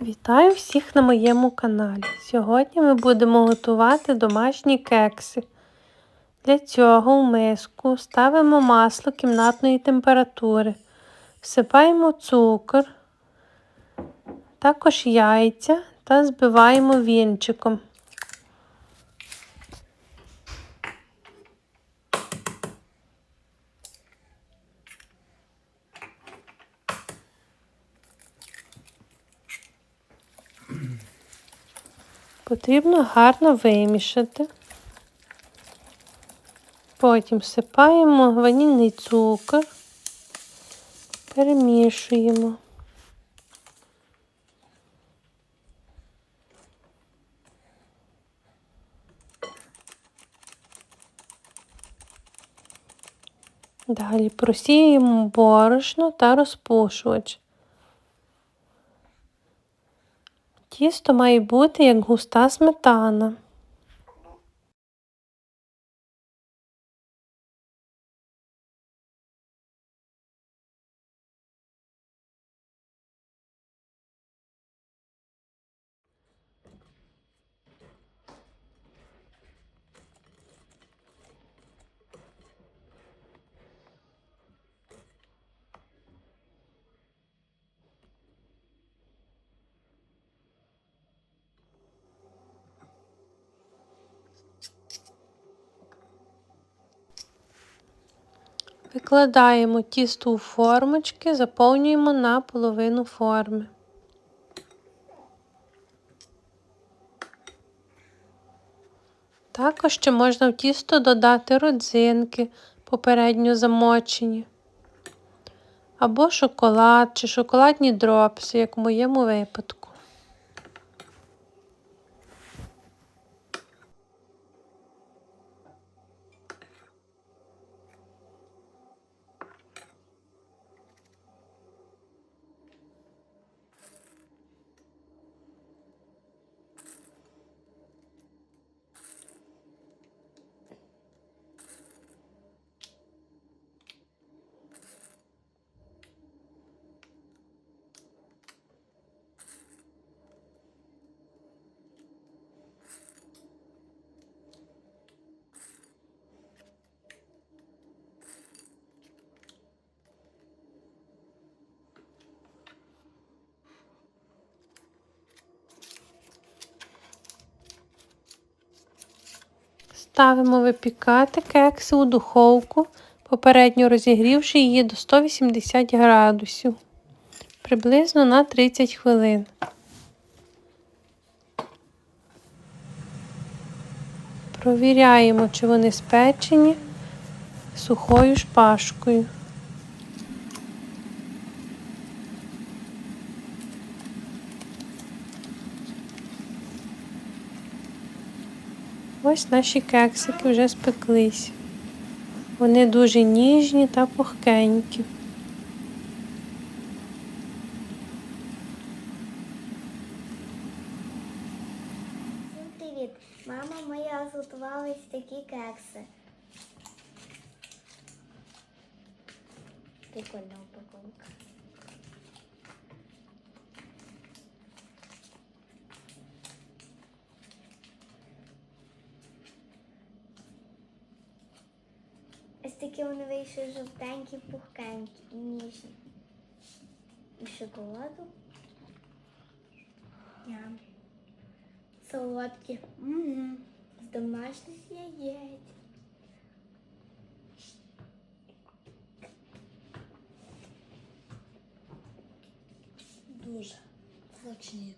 Вітаю всіх на моєму каналі. Сьогодні ми будемо готувати домашні кекси. Для цього в миску ставимо масло кімнатної температури, всипаємо цукор, також яйця та збиваємо вінчиком. Потрібно гарно вимішати. Потім всипаємо ванільний цукор, перемішуємо. Далі просіємо борошно та розпушувач. Тісто має бути як густа сметана. Викладаємо тісто у формочки, заповнюємо на половину форми. Також ще можна в тісто додати родзинки, попередньо замочені, або шоколад чи шоколадні дропси, як в моєму випадку. Ставимо випікати кекси у духовку, попередньо розігрівши її до 180 градусів приблизно на 30 хвилин. Провіряємо, чи вони спечені сухою шпажкою. Ось наші кексики вже спеклись. Вони дуже ніжні та пухкенькі. Привіт! Мама моя зготувала ось такі кекси. Прикольна упаковка. Такі вони вийшли жовтенькі, пухкенькі і ніжні. І шоколаду. Ням. Солодкі. М-м. З домашніх яєць. Дуже смачні.